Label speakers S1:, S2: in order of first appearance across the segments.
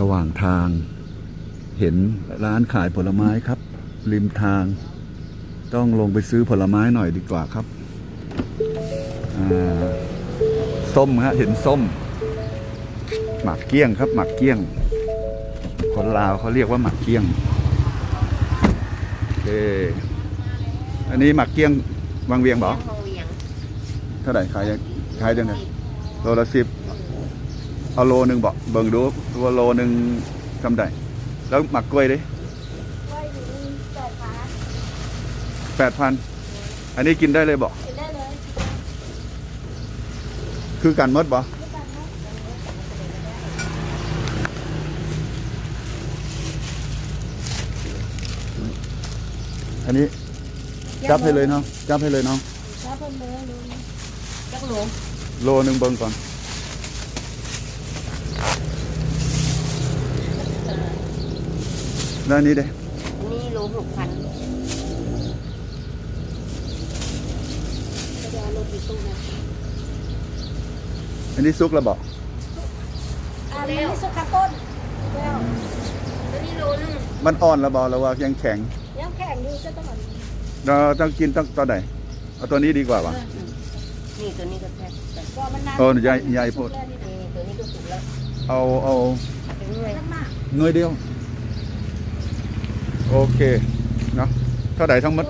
S1: ระหว่างทาง เห็นร้านขายผลไม้ครับ ริมทาง ต้องลงไปซื้อผลไม้หน่อยดีกว่าครับอ่าส้มฮะเห็นส้ม หมักเกี้ยงครับหมักเกี้ยง คนลาวเขาเรียกว่าหมักเกี้ยงโอเคอันนี้หมักเกี้ยงวังเวียงบอ
S2: มองเวียง
S1: เท่าไหร่ขายยังขายยังไงโลละสิบ เอาโลหนึ่งบอกเบิ่งดูว่าโลหนึ่งทำได้แล้วหมักกล้วยดิ
S2: กล้วยอยู่นี่เปิดฟ้า
S1: แปดพันอันนี้กินได้เลยบอก
S2: กินได้เลย
S1: คือการมดบอก
S2: ไม่กันนะ
S1: อันนี้จับให้เลยเนาะจับให้เลยเนาะ
S2: จับเพิ่มเลยรู้ไหมจักหนู
S1: โลหนึ่งเบิ่งก่อน แล้วอันนี้เด้
S2: นี่รู้หกพันจะเอาลงกี่ตู้นะ
S1: อันนี้ซุกแล้วบอก
S2: อันนี้สุกาต้นแล้วแล้วนี่โลนึง
S1: มันอ่อนแล้วบอกแล้วว่ายังแข็ง
S2: ยังแข็งอยู่จะต้องเอา
S1: เราต้องกินต้องตอนไหนเอาตัวนี้ดีกว่าปะ
S2: นี่ตัวนี้ก็แพ็คแต่ก็มันนาน
S1: โอ้ใหญ่ใหญ่โพด
S2: นี่ตัวนี้ก็สุกแล้ว
S1: เอาเอา
S2: ถึงเลยมาก
S1: หน่วยเดียว โอเคเนาะเท่าไหร่ทั้งหมด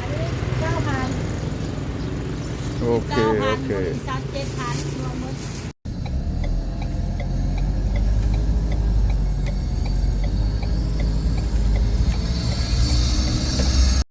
S2: อันนี้เก้าพัน
S1: โอเค
S2: เก้าพั
S1: โอนเค
S2: บริษัทเจ็ดพันรวมหมด